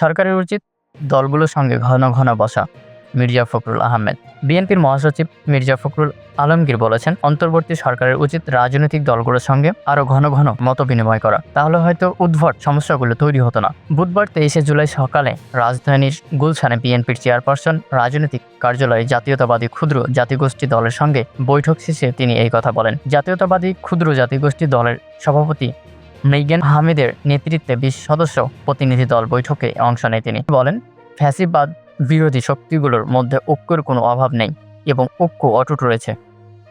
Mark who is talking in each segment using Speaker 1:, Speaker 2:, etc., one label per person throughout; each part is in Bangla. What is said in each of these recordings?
Speaker 1: সরকারের উচিত দলগুলোর সঙ্গে ঘন ঘন বসা, মির্জা ফখরুল আহমেদ। বিএনপির মহাসচিব মির্জা ফখরুল আলমগীর বলেছেন, অন্তর্বর্তী সরকারের উচিত রাজনৈতিক দলগুলোর সঙ্গে আরও ঘন ঘন মত বিনিময় করা। তাহলে হয়তো উদ্ভট সমস্যাগুলো তৈরি হতো না। বুধবার তেইশে জুলাই সকালে রাজধানীর গুলশানে বিএনপির চেয়ারপারসন, রাজনৈতিক কার্যালয়ে জাতীয়তাবাদী ক্ষুদ্র জাতিগোষ্ঠী দলের সঙ্গে বৈঠক শেষে তিনি এই কথা বলেন। জাতীয়তাবাদী ক্ষুদ্র জাতিগোষ্ঠী দলের সভাপতি মৃগেন আহমেদের নেতৃত্বে বিশ সদস্য প্রতিনিধি দল বৈঠকে অংশ নেয় তিনি। বলেন, ফ্যাসিবাদ বিরোধী শক্তিগুলোর মধ্যে ঐক্যের কোনো অভাব নেই এবং ঐক্য অটুট রয়েছে।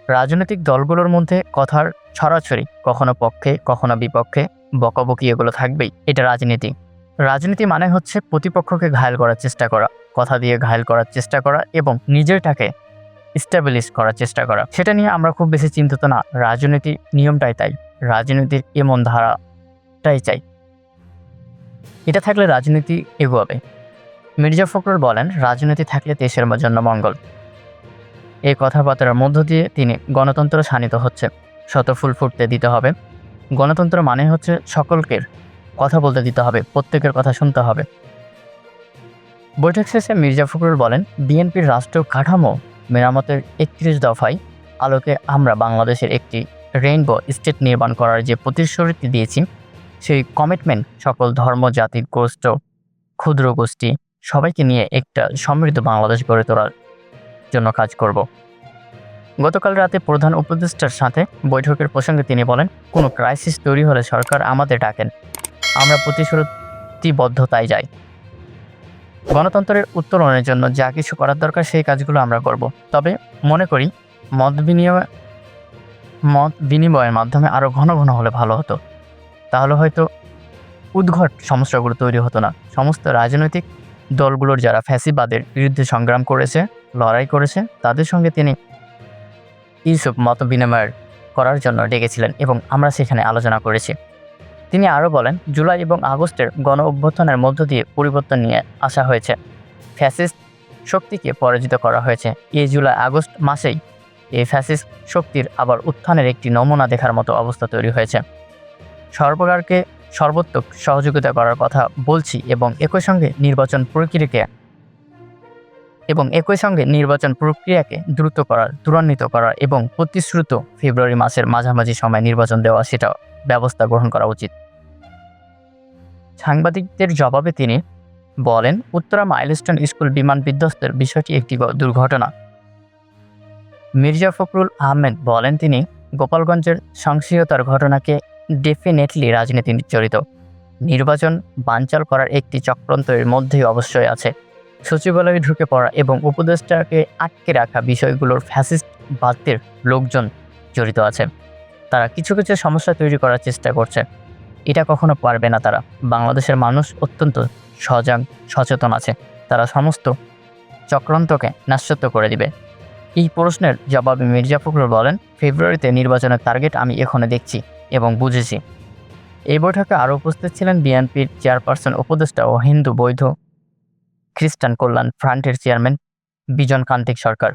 Speaker 1: রাজনৈতিক দলগুলোর মধ্যে কথার ছড়াছড়ি কখনো পক্ষে, কখনো বিপক্ষে, বকাবকি এগুলো থাকবেই। এটা রাজনীতি। রাজনীতি মানে হচ্ছে প্রতিপক্ষকে ঘায়ল করার চেষ্টা করা, কথা দিয়ে ঘায়ল করার চেষ্টা করা এবং নিজেরটাকে স্ট্যাবলিশ করার চেষ্টা করা। সেটা নিয়ে আমরা খুব বেশি চিন্তিত না। রাজনীতি নিয়মটাই তাই। রাজনীতির এমন ধারাটাই চাই। এটা থাকলে রাজনীতি এগোবে। মির্জা ফখরুল বলেন, রাজনীতি থাকলে দেশের জন্য মঙ্গল। এই কথাবার্তার মধ্য দিয়ে তিনি গণতন্ত্র শানিত হচ্ছে শত ফুল ফুটতে দিতে হবে। গণতন্ত্র মানে হচ্ছে সকলকে কথা বলতে দিতে হবে, প্রত্যেকের কথা শুনতে হবে। বৈঠক শেষে মির্জা ফখরুল বলেন, বিএনপির রাষ্ট্র কাঠামো মেরামতের একত্রিশ দফায় আলোকে আমরা বাংলাদেশের একটি রেইনবো স্টেট নির্মাণ করার যে প্রতিশ্রুতি দিয়েছি, সেই কমিটমেন্ট সকল ধর্ম, জাতি, গোষ্ঠ, ক্ষুদ্র গোষ্ঠী সবাইকে নিয়ে একটা সমৃদ্ধ বাংলাদেশ গড়ে তোলার জন্য কাজ করব। গতকাল রাতে প্রধান উপদেষ্টার সাথে বৈঠকের প্রসঙ্গে তিনি বলেন, কোনো ক্রাইসিস তৈরি হলে সরকার আমাদের ডাকেন, আমরা প্রতিশ্রুতিবদ্ধতায় যাই। গণতন্ত্রের উত্তরণের জন্য যা কিছু করার দরকার সেই কাজগুলো আমরা করব। তবে মনে করি, মত বিনিময়, মত বিনিময়ের মাধ্যমে আরও ঘন ঘন হলে ভালো হতো। তাহলে হয়তো উদ্ঘট সমস্যাগুলো তৈরি হতো না। সমস্ত রাজনৈতিক দলগুলোর যারা ফ্যাসিবাদের বিরুদ্ধে সংগ্রাম করেছে, লড়াই করেছে, তাদের সঙ্গে তিনি এইসব মত বিনিময় করার জন্য ডেকেছিলেন এবং আমরা সেখানে আলোচনা করেছি। তিনি আরও বলেন, জুলাই এবং আগস্টের গণ অভ্যর্থনের মধ্য দিয়ে পরিবর্তন নিয়ে আসা হয়েছে। ফ্যাসিস্ট শক্তিকে পরাজিত করা হয়েছে। এই জুলাই আগস্ট মাসেই এই ফ্যাসিস্ট শক্তির আবার উত্থানের একটি নমুনা দেখার মতো অবস্থা তৈরি হয়েছে। সরকারকে সর্বোত্তক সহযোগিতা করার কথা বলছি এবং একই সঙ্গে নির্বাচন প্রক্রিয়াকে এবং একই সঙ্গে নির্বাচন প্রক্রিয়াকে দ্রুত করার, ত্বরান্বিত করার এবং প্রতিশ্রুত ফেব্রুয়ারি মাসের মাঝামাঝি সময় নির্বাচন দেওয়া সেটা ব্যবস্থা গ্রহণ করা উচিত। সাংবাদিকদের জবাবে তিনি বলেন, উত্তরা মাইলস্টোন স্কুল বিমান বিধ্বস্তের বিষয়টি একটি দুর্ঘটনা। মির্জা ফখরুল আহমেদ বলেন, তিনি গোপালগঞ্জের সহিংসতার ঘটনাকে ডেফিনেটলি রাজনীতি জড়িত নির্বাচন বানচাল করার একটি চক্রান্তের মধ্যেই অবশ্যই আছে। সচিবালয়ে ঢুকে পড়া এবং উপদেষ্টাকে আটকে রাখা বিষয়গুলোর ফ্যাসিস্ট বাদদের লোকজন জড়িত আছে। তারা কিছু কিছু সমস্যা তৈরি করার চেষ্টা করছে। এটা কখনো পারবে না তারা। বাংলাদেশের মানুষ অত্যন্ত সজাগ, সচেতন আছে। তারা সমস্ত চক্রান্তকে নাশ্বত্ব করে দিবে। এই প্রশ্নের জবাবে মির্জা ফখরুল বলেন, ফেব্রুয়ারিতে নির্বাচনের টার্গেট আমি এখনও দেখছি এবং বুঝেছি। এই বৈঠকে আরও উপস্থিত ছিলেন বিএনপির চেয়ারপারসন, উপদেষ্টা ও হিন্দু বৈধ খ্রিস্টান কল্যাণ ফ্রন্টের চেয়ারম্যান বিজন কান্তিক সরকার।